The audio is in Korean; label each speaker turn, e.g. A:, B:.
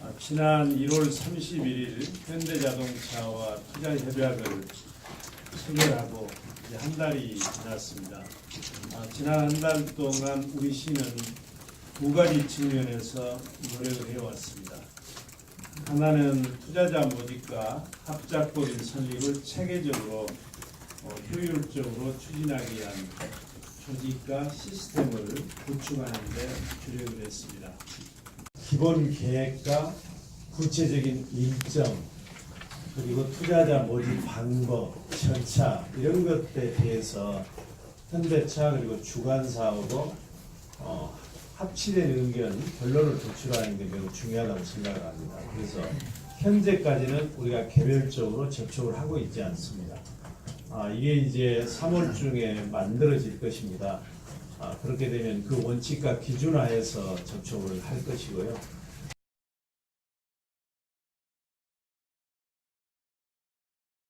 A: 아, 지난 1월 31일 현대자동차와 투자 협약을 체결하고 이제 한 달이 지났습니다. 아, 지난 한 달 동안 우리 시는 두 가지 측면에서 노력을 해왔습니다. 하나는 투자자 모집과 합작법인 설립을 체계적으로 어, 효율적으로 추진하기 위한 조직과 시스템을 구축하는 데 주력을 했습니다. 기본 계획과 구체적인 일정 그리고 투자자 모집 방법, 절차 이런 것에 대해서 현대차 그리고 주관사하고 어, 합치된 의견, 결론을 도출하는 게 매우 중요하다고 생각을 합니다. 그래서 현재까지는 우리가 개별적으로 접촉을 하고 있지 않습니다. 아, 이게 이제 3월 중에 만들어질 것입니다. 아, 그렇게 되면 그 원칙과 기준하에서 접촉을 할 것이고요.